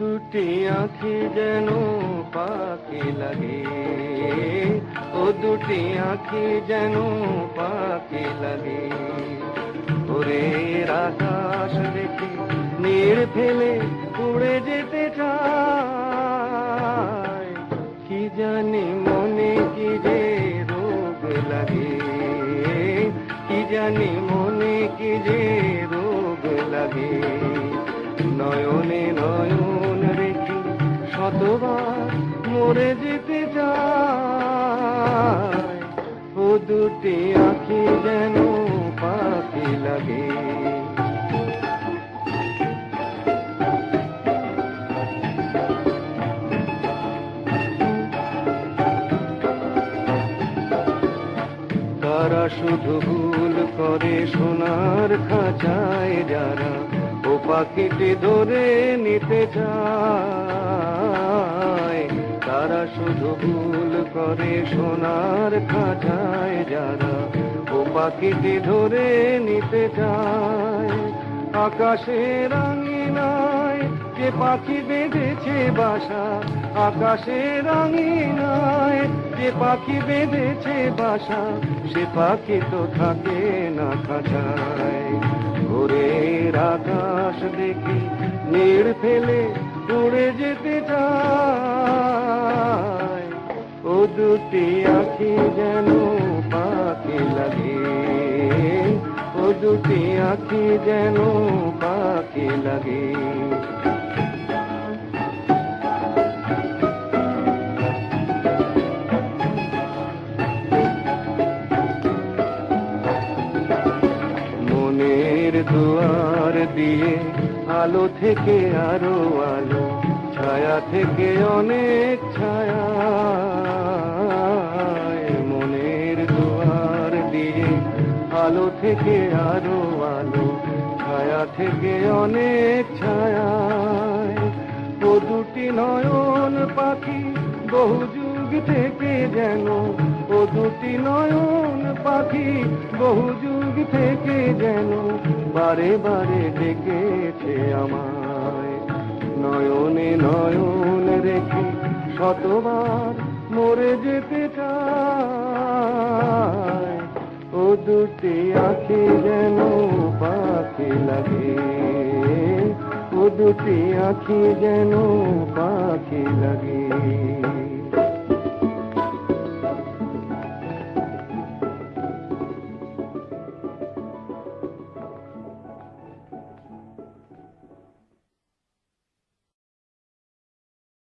দুটি আঁখি যেন পাখি লাগে। ও দুটি আঁখি যেন পাখি লাগে। ওরে আকাশ দেখে নীড় ফেলে উড়ে যেতে চায়। কি জানি মনে কি যে রোগ লাগে। কি জানি মনে কি যে রোগ লাগে। মরে যেতে ও দুটি আঁখি যেন পাখি লাগে। তারা শুধু ভুল করে সোনার খাঁচায় যারা ও পাখিটি ধরে নিতে চায়। তারা শুধু ভুল করে সোনার খাঁচায়, যারা ও পাখিটি ধরে নিতে চায়। আকাশে রাঙিনায় যে পাখি বেঁধেছে বাসা। আকাশে রাঙিনায় যে পাখি বেঁধেছে বাসা। সে পাখি তো থাকে না খাঁচায়। ভোরের আকাশ দেখি, নীড় ফেলে উড়ে যেতে চায়। দুটি আঁখি যেন পাখি লাগে। ও দুটি আঁখি যেন পাখি লাগে। মনের দুয়ার দিয়ে আলো থেকে আরও আলো, ছায়া থেকে অনেক ছায়া। আলো থেকে আরও আলো, ছায়া থেকে অনেক ছায়া। ও দুটি নয়ন পাখি বহু যুগ থেকে যেন, ও দুটি নয়ন পাখি বহু যুগ থেকে যেন, বারে বারে ডেকেছে আমায়। নয়নে নয়ন রেখে শতবার মরে যেতে চায় দুটি আঁখি যেন পাখি লাগে। ও দুটি আঁখি যেন পাখি লাগে।